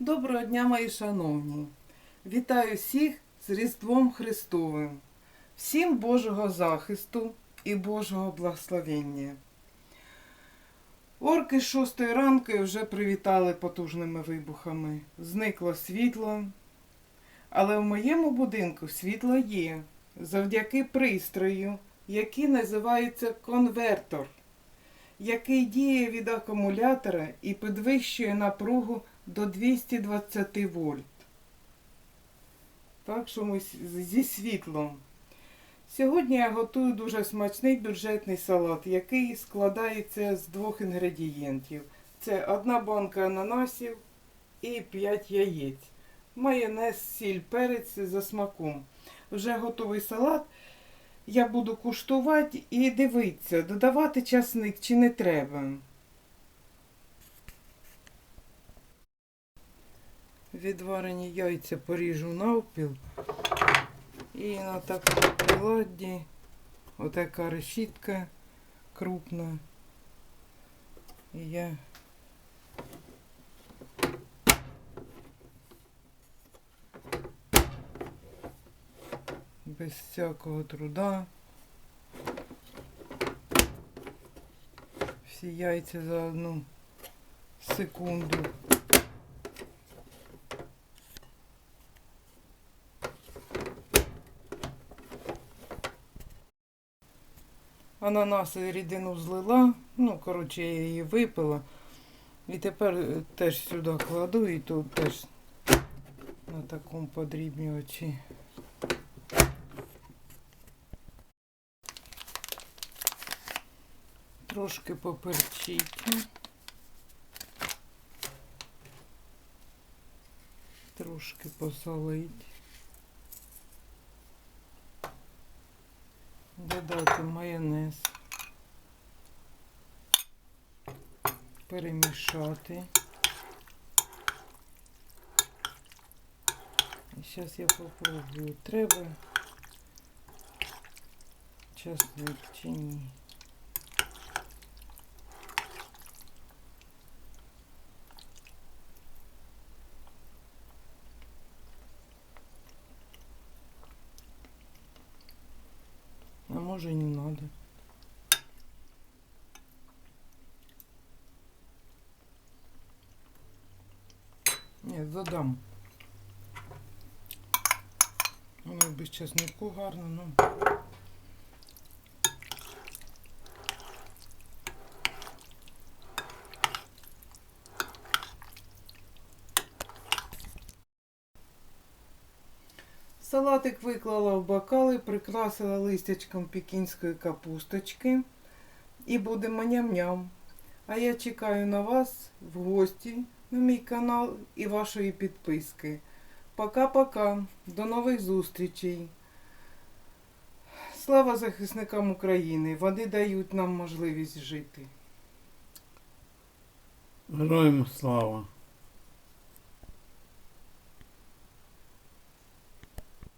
Доброго дня, мої шановні! Вітаю всіх з Різдвом Христовим, всім Божого захисту і Божого благословення. Орки шостої ранки вже привітали потужними вибухами. Зникло світло. Але в моєму будинку світло є завдяки пристрою, який називається конвертор, який діє від акумулятора і підвищує напругу до 220 вольт. Так що ми зі світлом. Сьогодні я готую дуже смачний бюджетний салат, який складається з двох інгредієнтів. Це одна банка ананасів і 5 яєць. Майонез, сіль, перець за смаком. Вже готовий салат. Я буду куштувати і дивитися, додавати часник чи не треба. Відварені яйця поріжу навпіл. І на такому приладді отака решітка крупна. І я без всякого труда. Всі яйця за одну секунду. Ананаси рідину злила, ну, коротше, я її випила. І тепер е, теж сюди кладу і тут теж на такому подрібнювачі. Трошки поперчить. Трошки посолить. Додати майонез. Перемішати. І зараз я попробую, треба часник чи ні. А може не надо. Ні, задам. Воно без чеснику гарно, ну. Салатик виклала в бокали, прикрасила листячком пекінської капусточки. І будемо ням-ням. А я чекаю на вас в гості на мій канал і вашої підписки. Пока-пока. До нових зустрічей. Слава захисникам України. Вони дають нам можливість жити. Героям слава!